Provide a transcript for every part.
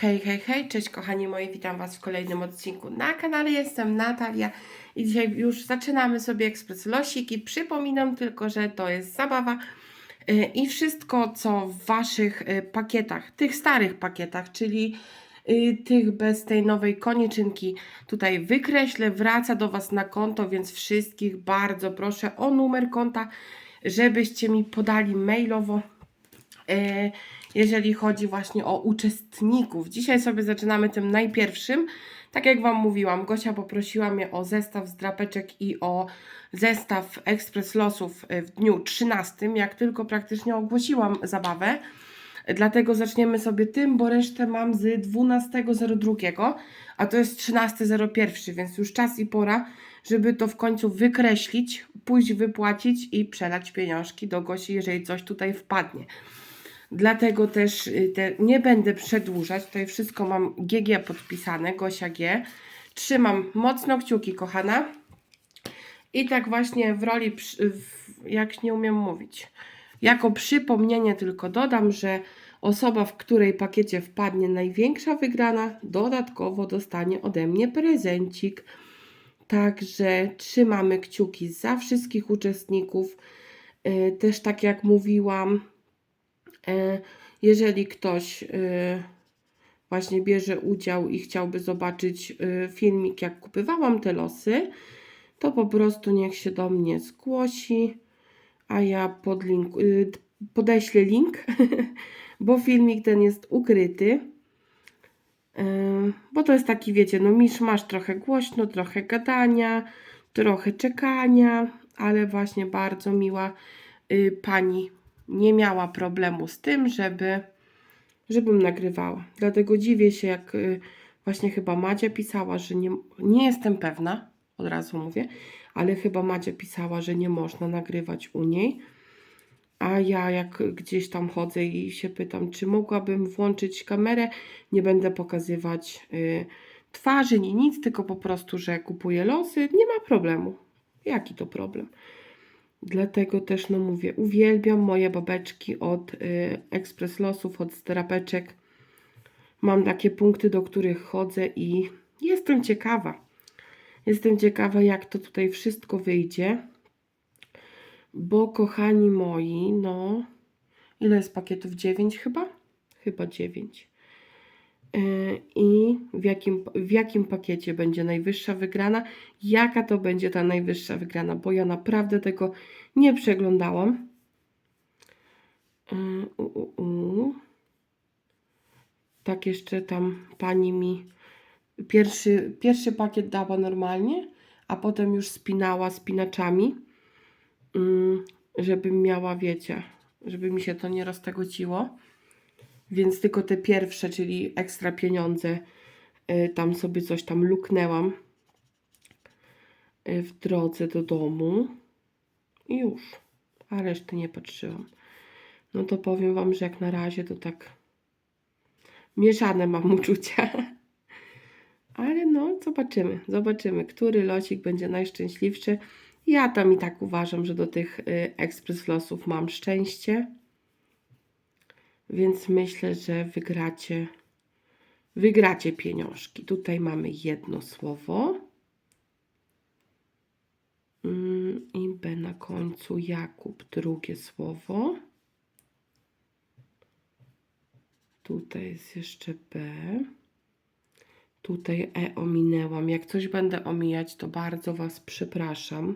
Hej, hej, hej, cześć kochani moi, witam Was w kolejnym odcinku na kanale, jestem Natalia i dzisiaj już zaczynamy sobie ekspres losiki. Przypominam tylko, że to jest zabawa y, i wszystko co w Waszych y, pakietach, tych starych pakietach, czyli y, tych bez tej nowej konieczynki tutaj wykreślę, wraca do Was na konto, więc wszystkich bardzo proszę o numer konta, żebyście mi podali mailowo jeżeli chodzi właśnie o uczestników. Dzisiaj sobie zaczynamy tym najpierwszym. Tak jak Wam mówiłam, Gosia poprosiła mnie o zestaw z drapeczek i o zestaw Ekspres Losów w dniu 13, jak tylko praktycznie ogłosiłam zabawę. Dlatego zaczniemy sobie tym, bo resztę mam z 12.02, a to jest 13.01, więc już czas i pora, żeby to w końcu wykreślić, pójść wypłacić i przelać pieniążki do Gosi, jeżeli coś tutaj wpadnie. Dlatego też y, te, nie będę przedłużać. Tutaj wszystko mam GG podpisane, Gosia G. Trzymam mocno kciuki, kochana. I tak właśnie w roli, jak nie umiem mówić, jako przypomnienie tylko dodam, że osoba, w której pakiecie wpadnie największa wygrana, dodatkowo dostanie ode mnie prezencik. Także trzymamy kciuki za wszystkich uczestników. Yy, Też tak jak mówiłam, Jeżeli ktoś e, właśnie bierze udział i chciałby zobaczyć e, filmik, jak kupywałam te losy, to po prostu niech się do mnie zgłosi, a ja podlink, podeślę link, bo filmik ten jest ukryty. E, Bo to jest taki, wiecie, no misz masz trochę głośno, trochę gadania, trochę czekania, ale właśnie bardzo miła y, pani nie miała problemu z tym, żeby żebym nagrywała. Dlatego dziwię się, jak y, właśnie chyba Madzia pisała, że nie, nie jestem pewna, od razu mówię, ale chyba Madzia pisała, że nie można nagrywać u niej. A ja jak gdzieś tam chodzę i się pytam, czy mogłabym włączyć kamerę, nie będę pokazywać y, twarzy, ni nic, tylko po prostu, że kupuję losy, nie ma problemu. Jaki to problem? Dlatego też, no mówię, uwielbiam moje babeczki od y, Ekspres Losów, od drapeczek. Mam takie punkty, do których chodzę i jestem ciekawa. Jestem ciekawa, jak to tutaj wszystko wyjdzie. Bo, kochani moi, no, ile jest pakietów? 9 chyba? Chyba 9. Yy, I w jakim, w jakim pakiecie będzie najwyższa wygrana? Jaka to będzie ta najwyższa wygrana? Bo ja naprawdę tego nie przeglądałam. Yy, u, u, u. Tak jeszcze tam pani mi pierwszy, pierwszy pakiet dała normalnie, a potem już spinała spinaczami, yy, żebym miała, wiecie, żeby mi się to nie roztegociło. Więc tylko te pierwsze, czyli ekstra pieniądze, y, tam sobie coś tam luknęłam y, w drodze do domu i już, a reszty nie patrzyłam. No to powiem Wam, że jak na razie to tak mieszane mam uczucia. Ale no, zobaczymy, zobaczymy, który losik będzie najszczęśliwszy. Ja tam i tak uważam, że do tych y, ekspres losów mam szczęście. Więc myślę, że wygracie, wygracie pieniążki. Tutaj mamy jedno słowo. Mm, I B na końcu Jakub, drugie słowo. Tutaj jest jeszcze B. Tutaj E ominęłam. Jak coś będę omijać, to bardzo Was przepraszam.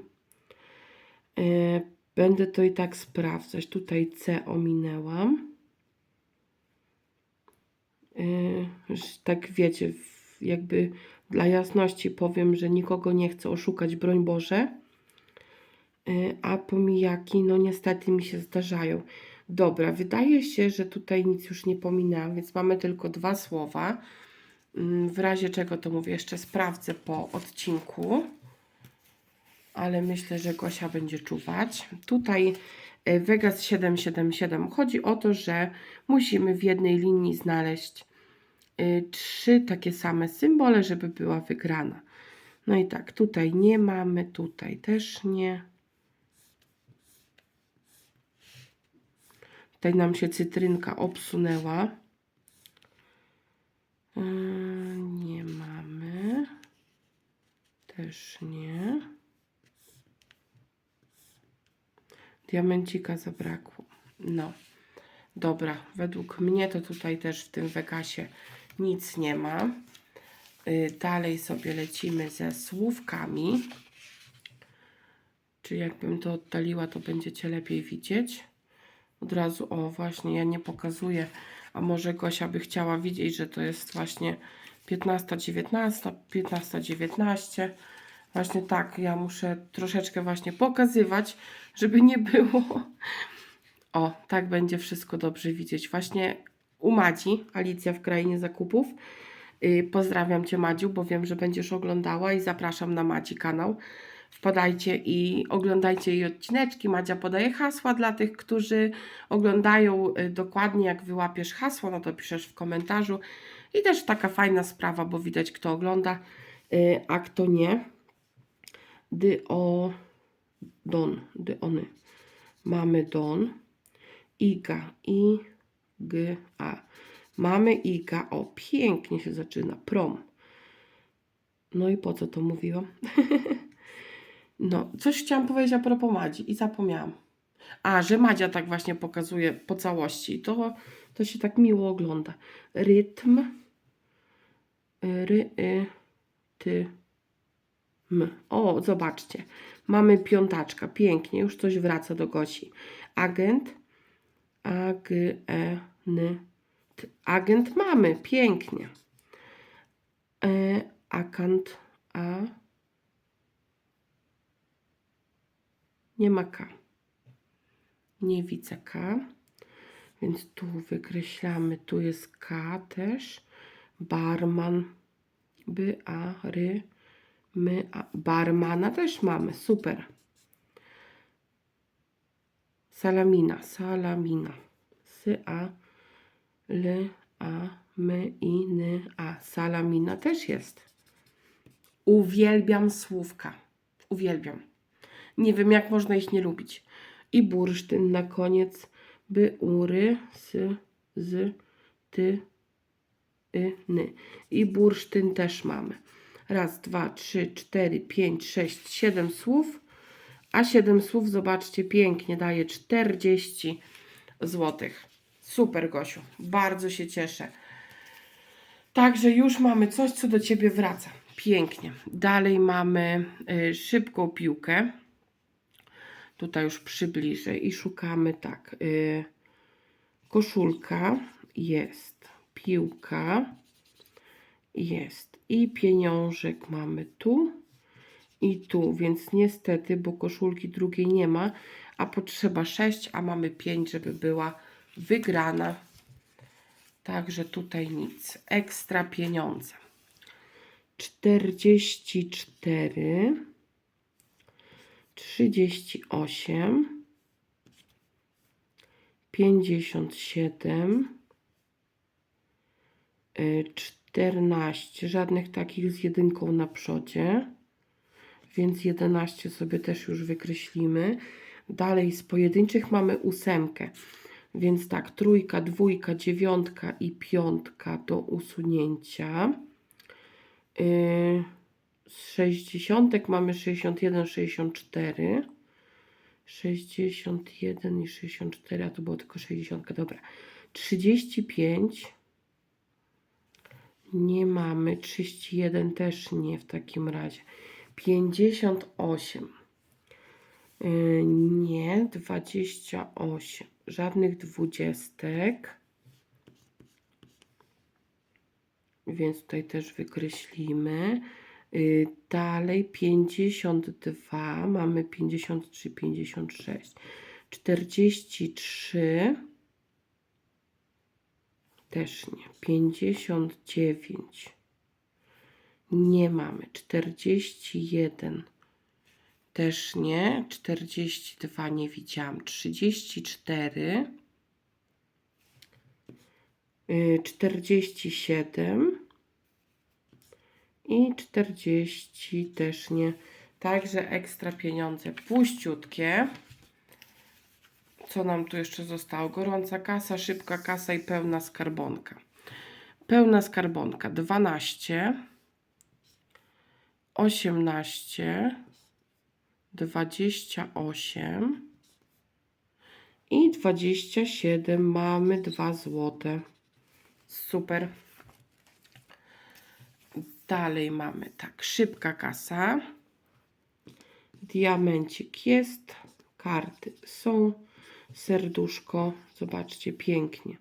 E, Będę to i tak sprawdzać. Tutaj C ominęłam. Yy, tak wiecie, jakby dla jasności powiem, że nikogo nie chcę oszukać, broń Boże. Yy, A pomijaki, no niestety mi się zdarzają. Dobra, wydaje się, że tutaj nic już nie pominęłam, więc mamy tylko dwa słowa. Yy, W razie czego to mówię, jeszcze sprawdzę po odcinku. Ale myślę, że Gosia będzie czuwać. Tutaj E, Vegas 777 chodzi o to, że musimy w jednej linii znaleźć e, trzy takie same symbole, żeby była wygrana. No i tak, tutaj nie mamy, tutaj też nie. Tutaj nam się cytrynka obsunęła. E, nie mamy. Też nie. Diamencika zabrakło. No. Dobra, według mnie to tutaj też w tym Vegasie nic nie ma. Y, Dalej sobie lecimy ze słówkami. Czy jakbym to oddaliła, to będziecie lepiej widzieć. Od razu, o właśnie, ja nie pokazuję, a może Gosia by chciała widzieć, że to jest właśnie 15, 19, 15, 19. Właśnie tak, ja muszę troszeczkę właśnie pokazywać, żeby nie było. O, tak będzie wszystko dobrze widzieć. Właśnie u Madzi, Alicja w Krainie Zakupów. Yy, pozdrawiam Cię Madziu, bo wiem, że będziesz oglądała i zapraszam na Madzi kanał. Wpadajcie i oglądajcie jej odcineczki. Madzia podaje hasła dla tych, którzy oglądają y, dokładnie. Jak wyłapiesz hasło, no to piszesz w komentarzu. I też taka fajna sprawa, bo widać kto ogląda, y, a kto nie. Dy o don, dy ony. Mamy don. Iga, i, g, a. Mamy Iga, o pięknie się zaczyna, prom. No i po co to mówiłam? no, coś chciałam powiedzieć a propos Madzi i zapomniałam. A, że Madzia tak właśnie pokazuje po całości. To, to się tak miło ogląda. Rytm. Ry, y, ty, m. O, zobaczcie. Mamy piątaczka. Pięknie. Już coś wraca do Gosi. Agent. A, g, e, n, t. Agent mamy. Pięknie. E, akant. A. Nie ma K. Nie widzę K. Więc tu wykreślamy. Tu jest K też. Barman. By, a, ry, my. Barmana też mamy. Super. Salamina. Salamina. Sy, a, l, a, my, i, ny, a. Salamina też jest. Uwielbiam słówka. Uwielbiam. Nie wiem, jak można ich nie lubić. I bursztyn na koniec. By, ury, sy, z, ty, y, ny. I bursztyn też mamy. Raz, dwa, trzy, cztery, pięć, sześć, siedem słów. A siedem słów, zobaczcie, pięknie daje 40 złotych. Super, Gosiu. Bardzo się cieszę. Także już mamy coś, co do Ciebie wraca. Pięknie. Dalej mamy y, szybką piłkę. Tutaj już przybliżę i szukamy tak. Y, koszulka jest. Piłka jest. I pieniążek mamy tu i tu, więc niestety, bo koszulki drugiej nie ma, a potrzeba 6, a mamy 5, żeby była wygrana. Także tutaj nic. Ekstra pieniądze. 44 38 57 y, 14 żadnych takich z jedynką na przodzie. Więc 11 sobie też już wykreślimy. Dalej z pojedynczych mamy ósemkę. Więc tak, trójka, dwójka, dziewiątka i piątka do usunięcia. Yy, z 60 mamy 61, 64 61 i 64, a to było tylko 60, dobra. 35 nie mamy, 31 też nie w takim razie. 58 yy, nie, 28 żadnych dwudziestek. Więc tutaj też wykreślimy. Y, Dalej 52, mamy 53, 56, 43, też nie, 59, nie mamy, 41, też nie, 42 nie widziałam, 34, y, 47, i 40 też nie. Także ekstra pieniądze. Puściutkie. Co nam tu jeszcze zostało? Gorąca kasa, szybka kasa i pełna skarbonka. Pełna skarbonka 12. osiemnaście, dwadzieścia osiem i dwadzieścia siedem. Mamy dwa złote. Super. Dalej mamy tak, szybka kasa. Diamencik jest, karty są, serduszko, zobaczcie, pięknie.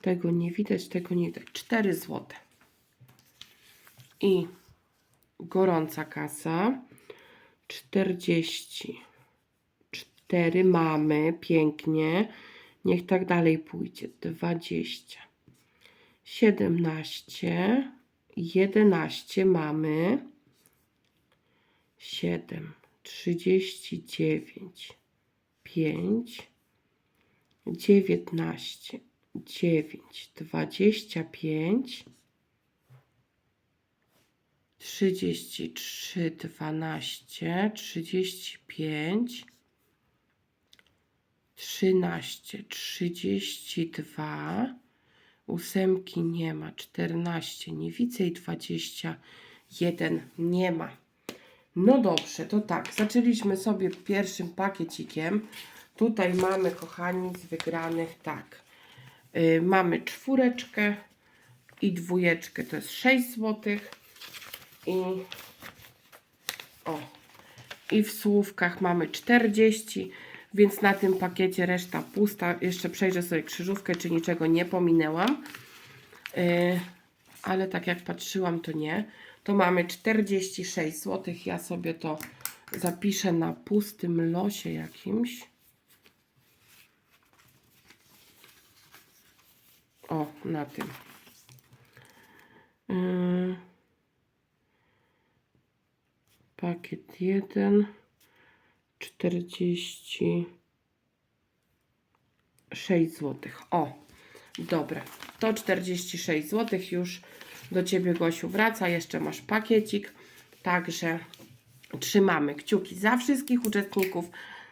Tego nie widać, tego nie widać. 4 złote. I gorąca kasa 44 mamy, pięknie. Niech tak dalej pójdzie. 20 17 11 mamy 7 39 5 19 9 25 33 12 35 13 32 ósemki nie ma 14 nie widzę i 21 nie ma no dobrze, to tak, zaczęliśmy sobie pierwszym pakiecikiem. Tutaj mamy, kochani, z wygranych tak. y, mamy czwóreczkę i dwójeczkę, to jest 6 zł. I o, i w słówkach mamy 40, więc na tym pakiecie reszta pusta. Jeszcze przejrzę sobie krzyżówkę, czy niczego nie pominęłam. Y, ale tak jak patrzyłam, to nie. To mamy 46 zł. Ja sobie to zapiszę na pustym losie jakimś. O, na tym. Yy, pakiet 1 46 zł. O, dobra. To 46 zł już do Ciebie, Gosiu, wraca. Jeszcze masz pakiecik. Także trzymamy kciuki za wszystkich uczestników.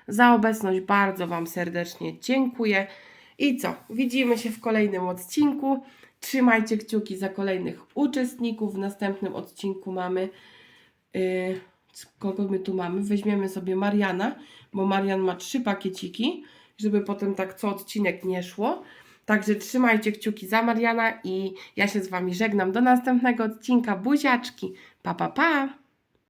Za obecność bardzo Wam serdecznie dziękuję. I co? Widzimy się w kolejnym odcinku. Trzymajcie kciuki za kolejnych uczestników. W następnym odcinku mamy. Yy, kogo my tu mamy? Weźmiemy sobie Mariana, bo Marian ma trzy pakieciki, żeby potem tak co odcinek nie szło. Także trzymajcie kciuki za Mariana i ja się z Wami żegnam do następnego odcinka. Buziaczki. Pa, pa, pa.